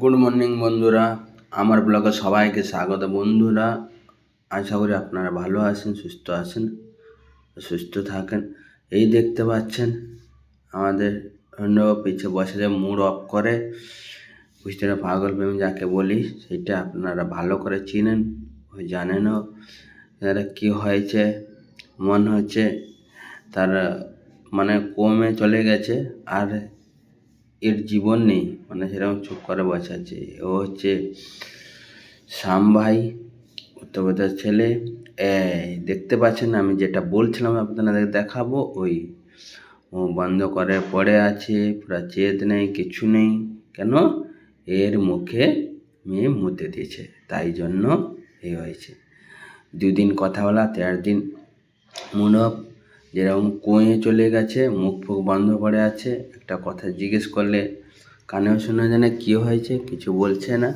Good morning বন্ধুরা। আমার ব্লগে সবাইকে স্বাগত, বন্ধুরা। আশা করি আপনারা ভালো আছেন, সুস্থ আছেন, সুস্থ থাকেন। এই দেখতে পাচ্ছেন, আমাদের অন্য পিছে বসে যে মুড অফ করে, বুঝতে পাগল প্রেম যাকে বলি, সেটা আপনারা ভালো করে চিনেন, জানেনও। এরা কী হয়েছে, মনে হচ্ছে, তার মানে কমে চলে গেছে, আর এর জীবন নেই। মানে সেরকম চুপ করে বসে আছে। ও হচ্ছে শ্যাম ভাই উত্তরপ্রদেশ ছেলে। দেখতে পাচ্ছেন আমি যেটা বলছিলাম আপনাদের দেখাবো, ওই ও বন্ধ করে পড়ে আছে, পুরা চেত নেই, কিছু নেই। কেন? এর মুখে মেয়ে মুতে দিয়েছে, তাই জন্য এ হয়েছে। দুদিন কথা বলা, তেরো দিন মনে যেরকম কুঁয়ে চলে গেছে, মুখ ফুক বন্ধ করে আছে, একটা কথা জিজ্ঞেস করলে কানেও শোনা যায় না, কী হয়েছে কিছু বলছে না।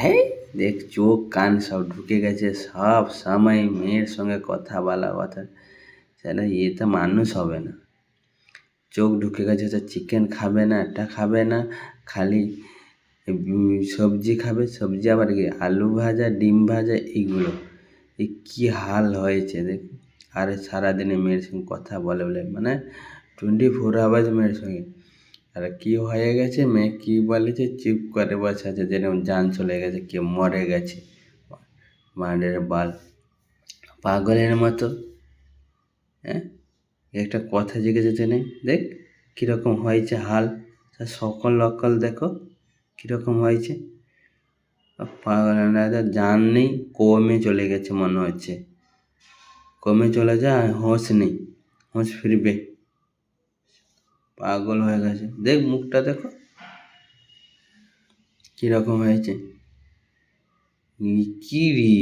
হ্যাঁ দেখ চোখ কান সব ঢুকে গেছে, সব সময় মেয়ের সঙ্গে কথা বলা কথা। সেটা ইয়ে তো মানুষ হবে না। চোখ ঢুকে গেছে তো চিকেন খাবে না এটা খাবে না, খালি সবজি খাবে, সবজি আবার কি আলু ভাজা, ডিম ভাজা, এইগুলো। এই কী হাল হয়েছে, দেখ। আর সারাদিনে মেয়ের সঙ্গে কথা বলে বলে মানে টোয়েন্টি ফোর আওয়ার্স মেয়ের সঙ্গে আর কি হয়ে গেছে? মেয়ে কি বলেছে? চুপ করে বসে আছে যেরকম জান চলে গেছে, কে মরে গেছে। মায়ের বাল। পাগলের মতো। হ্যাঁ? একটা কথা জিজ্ঞেস নেই দেখ, কীরকম হয়েছে হাল? তা সকল অকল দেখো, কীরকম হয়েছে? পাগলের জান নেই, কমে চলে গেছে মনে হচ্ছে। কমে চলে যায় হোঁশ নেই হোঁশ ফিরবে। পাগল হয়ে গেছে। দেখ মুখটা দেখো। কীরকম হয়েছে। কি রে?